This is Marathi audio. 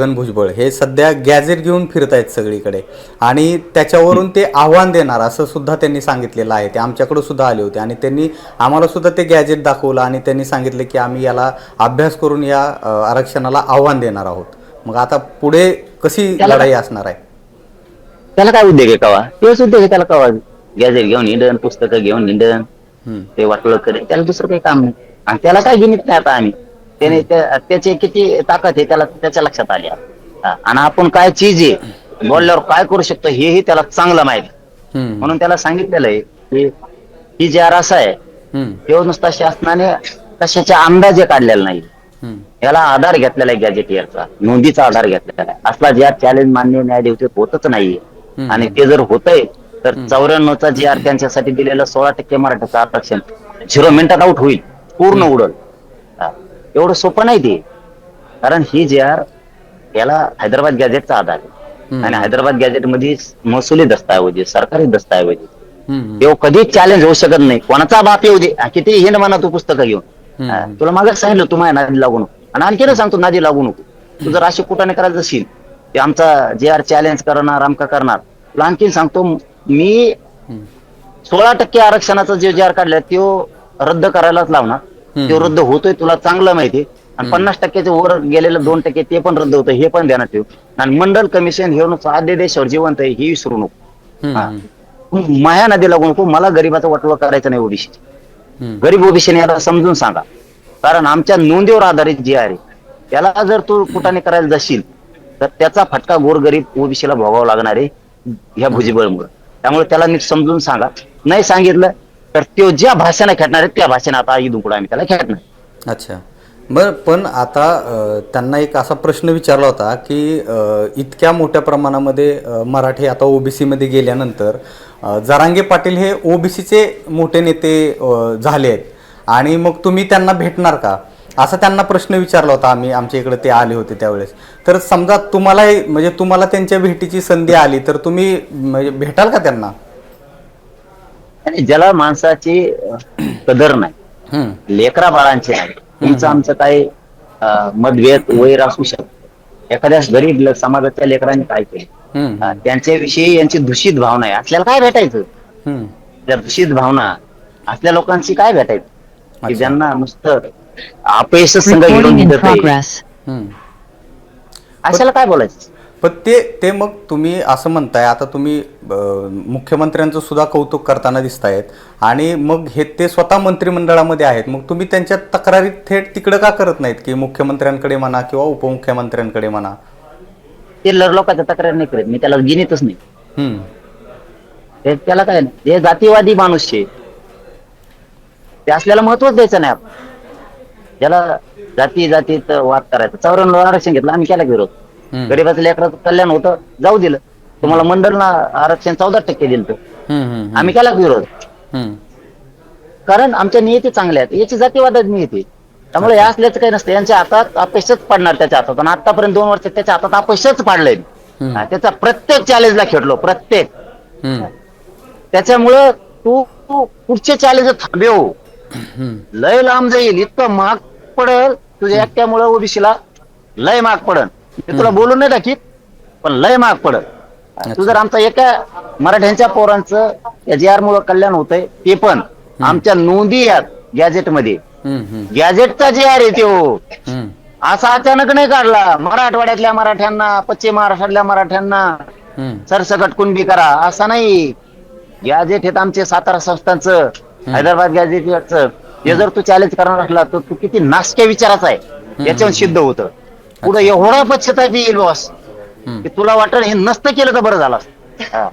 छगन भुजबळ हे सध्या गॅजेट घेऊन फिरत आहेत सगळीकडे. आणि त्याच्यावरून ते आव्हान देणार असं सुद्धा त्यांनी सांगितलेलं आहे. ते आमच्याकडे सुद्धा आले होते आणि त्यांनी आम्हाला सुद्धा ते गॅजेट दाखवलं आणि त्यांनी सांगितलं की आम्ही याला अभ्यास करून या आरक्षणाला आव्हान देणार आहोत. मग आता पुढे कशी लढाई असणार आहे? त्याला काय उद्योग आहे कवा? तेच उद्योग आहे त्याला कवा? गॅजेट घेऊन हिंडन पुस्तकं घेऊन हिंडन. ते वाटलं करेल त्याला दुसरं काही काम नाही. आणि त्याला काय गिनीत नाही आता आम्ही. त्याने त्या- त्याची किती ताकद आहे त्याला त्याच्या लक्षात आली आणि आपण काय चीज आहे बोलल्यावर काय करू शकतो हेही त्याला चांगलं माहिती. म्हणून त्याला सांगितलेलं आहे की ही जे रस आहे. तो नुसता शासनाने कशाच्या अंदाजे काढलेला नाही. याला आधार घेतलेला आहे गॅजेटियरचा नोंदीचा आधार घेतलेला आहे असला जे आर चॅलेंज मान्य न्यायाधीश होतच नाहीये. आणि ते जर होतंय तर चौऱ्याण्णवचा जे आर त्यांच्यासाठी दिलेलं सोळा टक्के मराठीचं आरक्षण झिरो मिनिटात आउट होईल पूर्ण उडल. एवढं सोपं नाही ते कारण ही जे आर याला हैदराबाद गॅजेटचा आधार आहे. आणि हैदराबाद गॅजेटमध्ये महसुली दस्तावेज आहे, सरकारी. हम्म. तेव्हा कधीच चॅलेंज होऊ शकत नाही कोणाचा बाप येऊ दे किती हिंड म्हणा तू पुस्तकं घेऊन. हा, तुला मागे सांगितलं तू माझ्या नादी लागू नको आणि आणखीन सांगतो नादी लागू नको तू जर अशी कुठाने करायचं असेल ते आमचा जे आर चॅलेंज करणार आमका करणार तुला आणखीन सांगतो मी. सोळा टक्के आरक्षणाचा जे जे आर काढलाय तो रद्द करायलाच लावणार. तो रद्द होतोय तुला चांगलं माहिती. आणि पन्नास टक्क्याच्या वर गेलेलं दोन टक्के ते पण रद्द होतं हे पण ध्यानात ठेव. आणि मंडल कमिशन हे नुसतं आद्य देशावर जिवंत आहे हे विसरू नको. माया नदी लागू नको मला गरीबाचं वाटलं करायचं नाही ओबीसी. गरीब ओबीसीने याला समजून सांगा. कारण आमच्या नोंदीवर आधारित जे आहे त्याला जर तू कुठाने करायला जाशील तर त्याचा फटका गोरगरीब ओबीसीला भोगावा लागणार आहे ह्या भुजबळमुळे. त्यामुळे त्याला नीट समजून सांगा. नाही सांगितलं तर तो ज्या भाषेने खेळणार आहे त्या भाषेने आता इथून पुढे आम्ही त्याला खेळणार. अच्छा. बर पण आता त्यांना एक असा प्रश्न विचारला होता की इतक्या मोठ्या प्रमाणामध्ये मराठी आता ओबीसी मध्ये गेल्यानंतर जरांगे पाटील हे ओबीसीचे मोठे नेते झाले आहेत. आणि मग तुम्ही त्यांना भेटणार का? असा त्यांना प्रश्न विचारला होता आम्ही आमच्या इकडे ते आले होते त्यावेळेस. तर समजा तुम्हाला म्हणजे तुम्हाला त्यांच्या भेटीची संधी आली तर तुम्ही म्हणजे भेटाल का त्यांना? आणि ज्याला माणसाची कदर नाही. लेकरा बाळांचे नाही. तुमचं आमचं काही मतभेद वैर असू शकतो एखाद्या गरीब समाजाच्या लेकरांनी काय केलं? हा, त्यांच्याविषयी यांची दूषित भावना आहे. असल्याला काय भेटायचं. त्या दूषित भावना असल्या लोकांशी काय भेटायचं? की. ज्यांना नुसतं अपयश संघ घेऊन. अशाला काय बोलायचं? पण ते ते मग तुम्ही असं म्हणताय आता तुम्ही मुख्यमंत्र्यांचं सुद्धा कौतुक करताना दिसतायत आणि मग हे ते स्वतः मंत्रिमंडळामध्ये आहेत. मग तुम्ही त्यांच्या तक्रारी थेट तिकडं का करत नाहीत की मुख्यमंत्र्यांकडे म्हणा किंवा उपमुख्यमंत्र्यांकडे म्हणा? ते लर लोकांच्या तक्रार नाही करत. मी त्याला गिनीतच नाही. ते- त्याला काय नाही. हे जातीवादी माणूस आहे. ते असल्याला महत्वच द्यायचं नाही. आपण ज्याला जाती जातीत वाद करायचा. चौऱ्याण्णव आरक्षण घेतलं आम्ही केला विरोध. गरीबाचं लेकराचं कल्याण होतं जाऊ दिलं. तुम्हाला मंडळना आरक्षण चौदा टक्के दिलं आम्ही केला विरोध. हम्म, कारण आमच्या नियती चांगल्या आहेत. याची जातीवादाची नियती त्यामुळे या असल्याचं काही नसतं. यांच्या हातात अपयशच पडणार त्याच्या हातात. आणि आतापर्यंत दोन वर्ष त्याच्या हातात अपयशच पाडलंय. त्याचा प्रत्येक चॅलेंजला खेळलो. प्रत्येक. त्याच्यामुळं तू तू पुढचे चॅलेंज थांबव. लय लांब जाईल. इतकं महाग पडल. तुझ्या एकट्यामुळं ओबीसीला लय महाग पडल ते तुला बोलून नाही दाखीत पण लय महाग पडल. तू जर आमचा एका मराठ्यांच्या पोरांचं जी आर मुळे कल्याण होतंय ते पण आमच्या नोंदी आहेत गॅजेटमध्ये गॅजेटचा जी आर आहे तो. हम्म, असा अचानक नाही काढला. मराठवाड्यातल्या मराठ्यांना पश्चिम महाराष्ट्रातल्या मराठ्यांना सरसकट कुणबी करा असं नाही. गॅजेट हे आमचे सातारा संस्थांचं हैदराबाद गॅजेटचं हे जर तू चॅलेंज करणार असला तर तू किती नासक्या विचाराचा आहे. याच्यावर सिद्ध होतं. पुढे एवढा पश्चाताप येईल बॉस. की तुला वाटलं हे नसतं केलं तर बरं झालं असतं. हा.